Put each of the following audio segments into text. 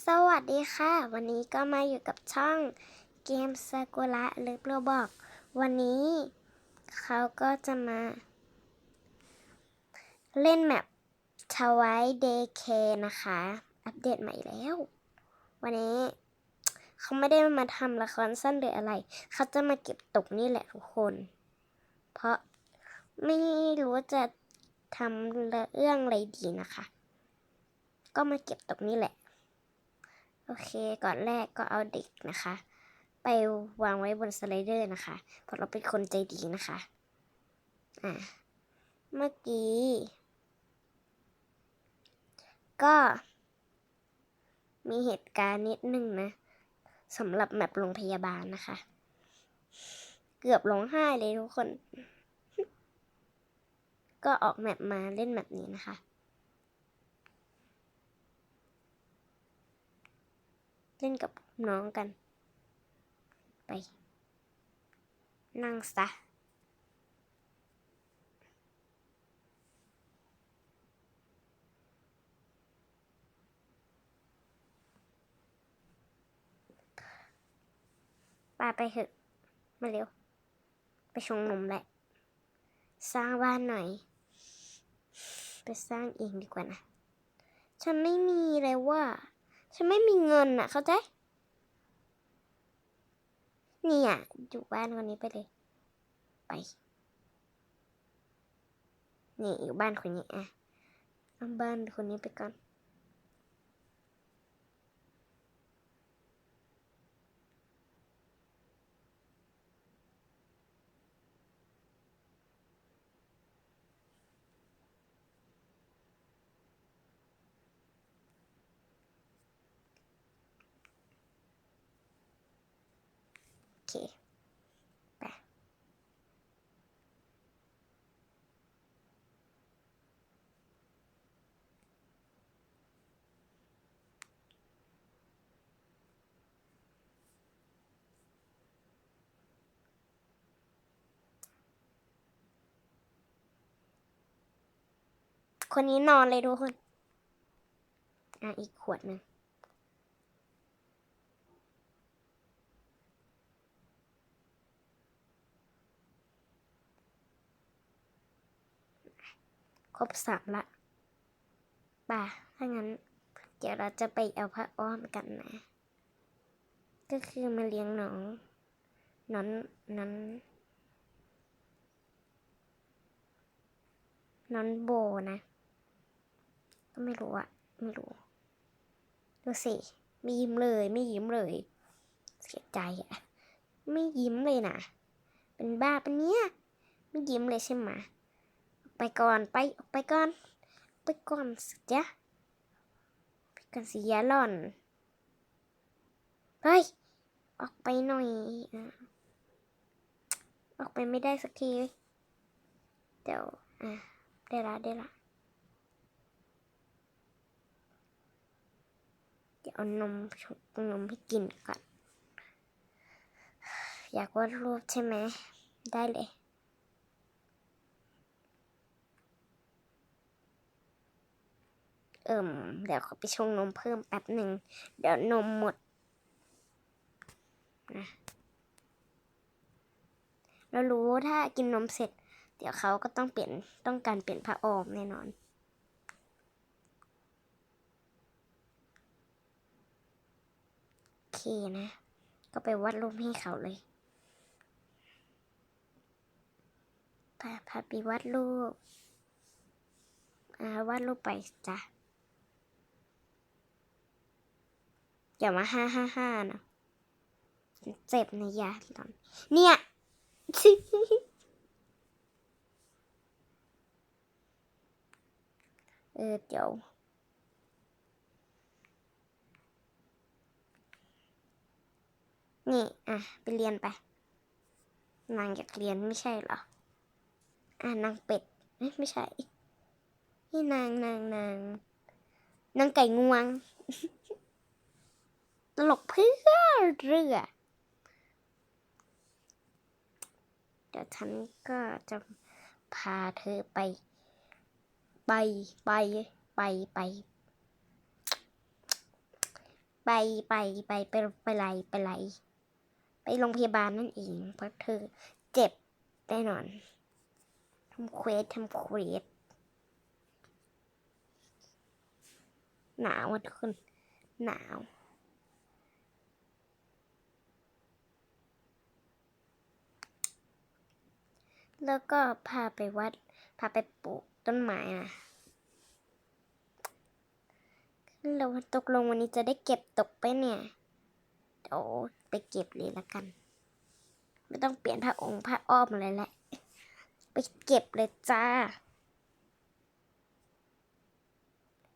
สวัสดีค่ะ วันนี้ก็มาอยู่กับช่องเกมซากุระหรือโรบอก วันนี้เขาก็จะมา เล่นแมปทวายเดย์เคนะคะ อัปเดตใหม่แล้ว วันนี้เขาไม่ได้มาทำละครสั้นหรืออะไร เขาจะมาเก็บตกนี่แหละทุกคน เพราะไม่รู้จะทำเรื่องอะไรดีนะคะ ก็มาเก็บตกนี่แหละ โอเคก่อนแรกก็เอาเด็กนะคะ ไปวางไว้บนสไลเดอร์นะคะเพราะเราเป็นคนใจดีนะคะอะเมื่อกี้ ก็มีเหตุการณ์นิดนึงนะสำหรับแมปโรงพยาบาลนะคะ เกือบร้องไห้เลยทุกคน ก็ออกแมปมาเล่นแบบนี้นะคะ เล่นกับน้องกัน ไป นั่งซะป้าไปเถอะ มาเร็ว ไปชงนมแหละ สร้างบ้านหน่อย ไปสร้างเองดีกว่านะ ฉันไม่มีเลยว่า ฉันไม่มีเงินอะ เข้าใจนี่อะอยู่บ้านคนนี้ไปเลย ไปนี่อยู่บ้านคนนี้อะเอาบ้านคนนี้ไปก่อน เคไปคนนี้นอนเลยทุกคน อะ อีกขวดหนึ่ง ครบสามละป่ะถ้างั้น เดี๋ยวเราจะไปเอาพระอ้อมกันนะ ก็คือมาเลี้ยงน้องนอนน้อนน้อนโบนะ ก็ไม่รู้อะไม่รู้ ดูสิไม่ยิ้มเลย ไม่ยิ้มเลย เสียใจอะไม่ยิ้มเลยนะ เป็นบ้าปะเนี่ย ไม่ยิ้มเลยใช่ไหม ไปก่อนไปออกไปก่อน ไปก่อนสิจ๊ะไปก่อนสิยาหล่อนเฮ้ยออกไปหน่อยอออกไปไม่ได้สักทีเดี๋ยวอะได้ละได้ละเดี๋ยวเอานมชงนมให้กินก่อนอยากวาดรูปใช่ไหมได้เลย เอิ่มเดี๋ยวขอไปชงนมเพิ่มแป๊บหนึ่ง เดี๋ยวนมหมดนะเรารู้ถ้ากินนมเสร็จ เดี๋ยวเขาก็ต้องเปลี่ยนต้องการเปลี่ยนผ้าอ้อมแน่นอนโอเคนะ ก็ไปวาดรูปให้เขาเลยพาพาไปวาดรูปอ่าวาดรูปไปจ้ะ อย่ามาห้าห้าห้านะเจ็บนะยาตอนเนี่ยเออเดี๋ยวนี่อะไปเรียนไป นางอยากเรียนไม่ใช่เหรอ อะนางเป็ดไม่ใช่ นี่นางนางนางนางไก่งวง ตลกเพื่อเรือเดี๋ยวฉันก็จะพาเธอไป ไปไปไปไป ไปไปไปไปไปไรไปไรไปโรงพยาบาลนั่นเองเพราะเธอเจ็บแน่นอนทำเควสทำเควสหนาวอะทุกคนหนาว แล้วก็พาไปวัด พาไปปลูกต้นไม้นะเราตกลงวันนี้จะได้เก็บตกไปเนี่ยเดี๋ยวไปเก็บเลยละกัน ไม่ต้องเปลี่ยนผ้าองค์ผ้าอ้อมอะไรแหละ ไปเก็บเลยจ้า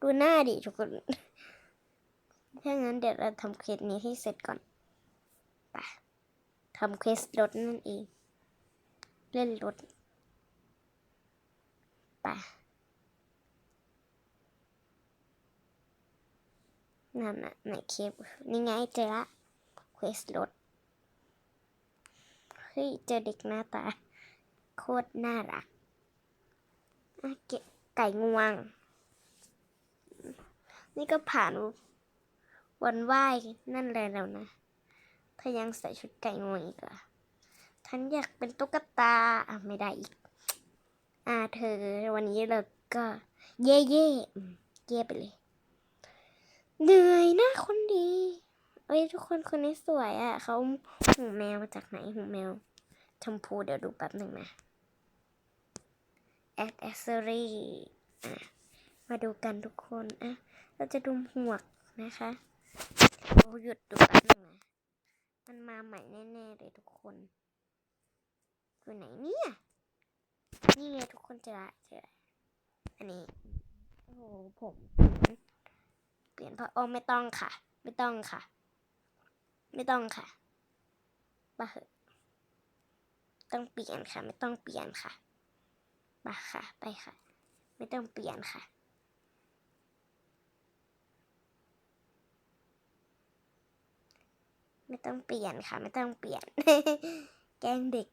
ดูหน้าดิทุกคน ถ้างั้นเดี๋ยวเราทำเควสนี้ให้เสร็จก่อน ไปทำเควสรถนั่นเอง เล่นรถไปนั่นน่ะไหนเคปนี่ไงเจอละเควสรถเฮ้ยเจอเด็กหน้าตา โคตรน่ารักอะเกะไก่งวง นี่ก็ผ่านวันไหว้นั่นเลยแล้วนะ ถ้ายังใส่ชุดไก่งวงอีกเหรอ ฉันอยากเป็นตุ๊กตาอะไม่ได้อีก อ่าเธอวันนี้เราก็ เย่เย่เย่ไปเลย เหนื่อยนะคนดีเอ้ยทุกคนคนนี้สวยอะ่ะเขาหูแมวมาจากไหนหูแมวชมพูเดี๋ยวดูแป๊บหนึ่งนะแอคเอสซอรี่อะมาดูกันทุกคนอะเราจะดูหมวกนะคะเราหยุดดูแป๊บหนึงนะ มันมาใหม่แน่ ๆ เลยทุกคนู่ไหนเนี่ยนี่ไงทุกคนเจอเจออันนี้ โอ้โหผมเปลี่ยนพราะโอ้ไม่ต้องค่ะ ไม่ต้องค่ะ ไม่ต้องค่ะบ้าเหอะต้องเปลี่ยนค่ะ ไม่ต้องเปลี่ยนค่ะบ้าค่ะ ไปค่ะ ไม่ต้องเปลี่ยนค่ะไม่ต้องเปลี่ยนค่ะ ไม่ต้องเปลี่ยน แกงเด็ก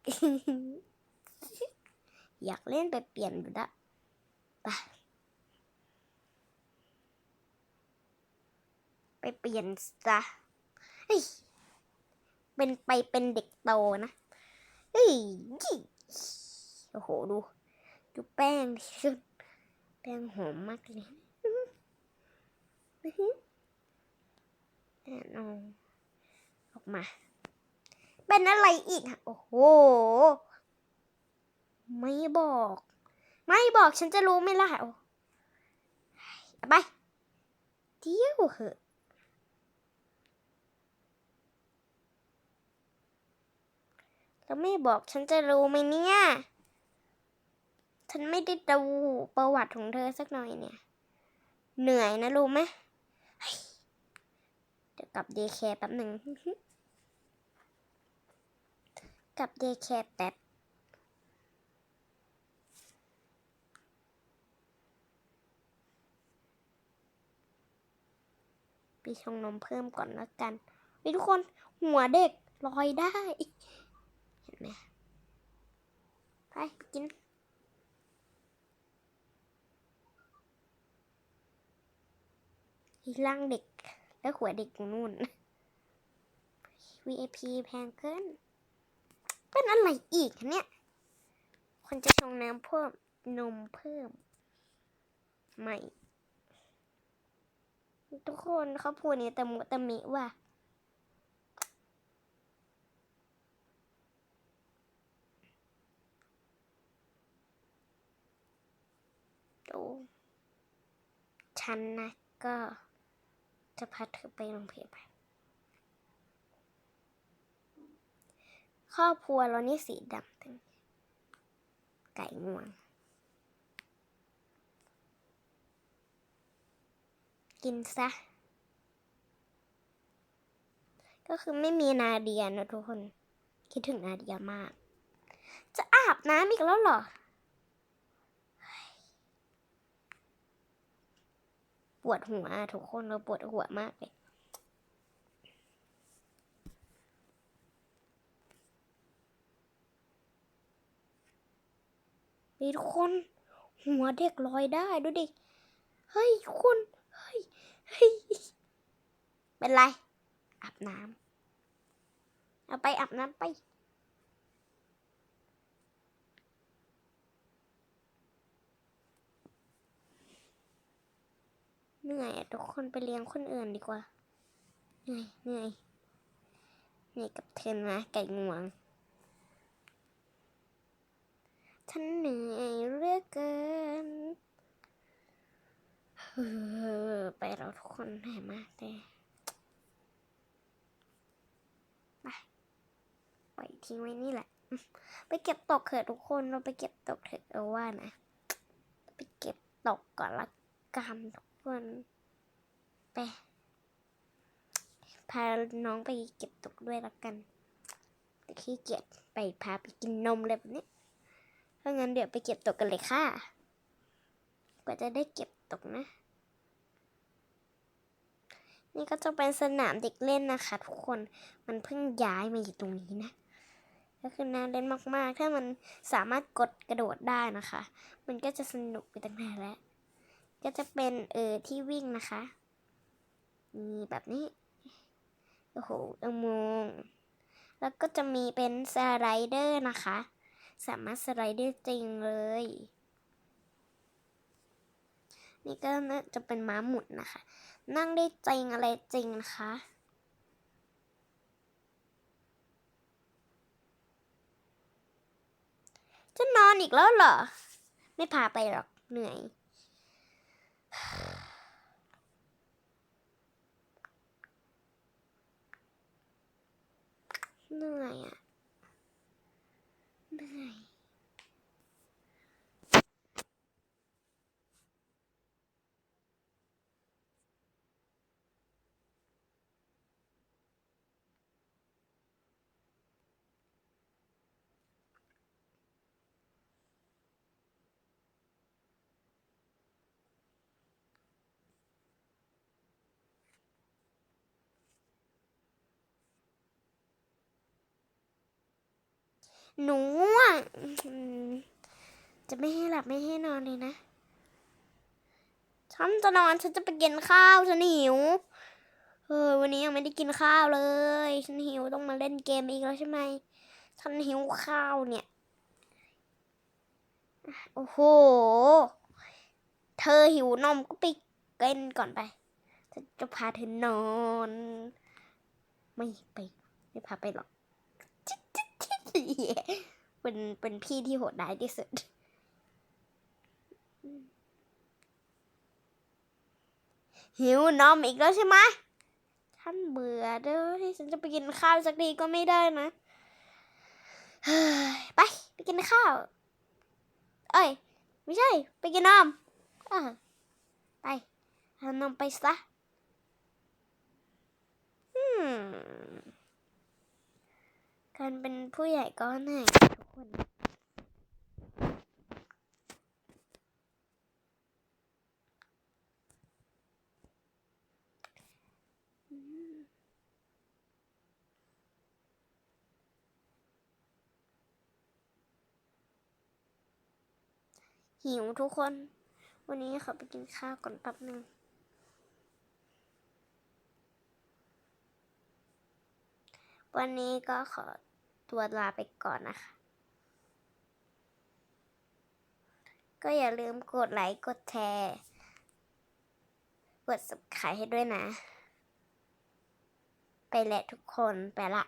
อยากเล่นไปเปลี่ยนดูละไปไปเปลี่ยนซะเฮ้ยเป็นไปเป็นเด็กโตนะเฮ้ยโอ้โหดูดูแป้งดิแป้งหอมมากเลยแน่นอนออกมา เป็นอะไรอีกอะโอ้โห ไม่บอก ไม่บอกฉันจะรู้ไหมล่ะโอ้ไปเดี๋ยวเหอะแล้วไม่บอกฉันจะรู้ไหมเนี่ย ฉันไม่ได้ดูประวัติของเธอสักหน่อยเนี่ย เหนื่อยนะรู้ไหมเดี๋ยวกลับดย์แคร์แป๊บหนึ่ง กับเดย์แคร์แป๊บปีชงนมเพิ่มก่อนแล้วกันเฮ้ยทุกคนหัวเด็กลอยได้ เห็นไหมไปกินอีร่างเด็ก แล้วหัวเด็กอยู่นู่น VIP แพงเกิน เป็นอะไรอีกเนี่ย คนจะชงน้ำเพิ่ม นมเพิ่ม ไม่ ทุกคนเขาพูดนี้ตะมุตะมิว่าดูฉันนะก็จะพาเธอไปโรงพยาบาล ครอบครัวเรานี่สีดำทั้งไก่งวง กินซะ ก็คือไม่มีนาเดียนะทุกคน คิดถึงนาเดียมาก จะอาบน้ำอีกแล้วเหรอ ปวดหัวทุกคนเราปวดหัวมากเลย ทุกคน หัวเด็กลอยได้ดูดิ เฮ้ยทุกคนเฮ้ยเฮ้ยเป็นไร อาบน้ำเอาไปอาบน้ำไปเหนื่อยทุกคนไปเลี้ยงคนอื่นดีกว่า เหนื่อยเหนื่อยเหนื่อยกับเธอนะไก่งวง ฉันเหนื่อยเหลือเกินเฮ้อไปเราทุกคนเหนื่อยมากเลยไปปล่อยทิ้งไว้นี่แหละ ไปเก็บตกเถอะทุกคนเราไปเก็บตกเถอะเอาว่านะ ไปเก็บตกก่อนละกันทุกคนไปพาน้องไปเก็บตกด้วยละกันแต่ขี้เกียจไปพาไปกินนมเลยแบบนี้ ถ้างั้นเดี๋ยวไปเก็บตกกันเลยค่ะ กว่าจะได้เก็บตกนะ นี่ก็จะเป็นสนามเด็กเล่นนะคะ ทุกคน มันเพิ่งย้ายมาอยู่ตรงนี้นะ ก็คือน่าเล่นมากๆ ถ้ามันสามารถกดกระโดดได้นะคะ มันก็จะสนุกไปตั้งนานแล้ว ก็จะเป็นเออที่วิ่งนะคะ มีแบบนี้ โอ้โหอุโมงแล้วก็จะมีเป็นสไลเดอร์นะคะ สามารถสไลเดอร์จริงเลย นี่ก็น่าจะเป็นม้าหมุนนะคะ นั่งได้จริงอะไรจริงนะคะจะนอนอีกแล้วเหรอ ไม่พาไปหรอกเหนื่อย เหนื่อยอะ เหนูง่วงจะไม่ให้หลับไม่ให้นอนเลยนะ ฉันจะนอนฉันจะไปกินข้าวฉันหิว เออวันนี้ยังไม่ได้กินข้าวเลย ฉันหิวต้องมาเล่นเกมอีกแล้วใช่ไหม ฉันหิวข้าวเนี่ย โอ้โห เธอหิวนมก็ไปเล่นก่อนไป จะพาเธอนอน ไม่ไป ไม่พาไปหรอก เป็นเป็นพี่ที่โหดร้ายที่สุด หิวนมอีกแล้วใช่ไหมท่านเบื่อเด้อที่ฉันจะไปกินข้าวสักทีก็ไม่ได้นะเฮ้ยไป ไปกินข้าว เอ้ย ไม่ใช่ ไปกินนมเออไปเอานมไปซะอืม การเป็นผู้ใหญ่ก็เหนื่อยทุกคนหิวทุกคน วันนี้ขอไปกินข้าวก่อนแป๊บนึงวันนี้ก็ขอ ตัวลาไปก่อนนะคะ ก็อย่าลืมกดไลค์กดแชร์กด subscribe ให้ด้วยนะ ไปแหละทุกคนไปละ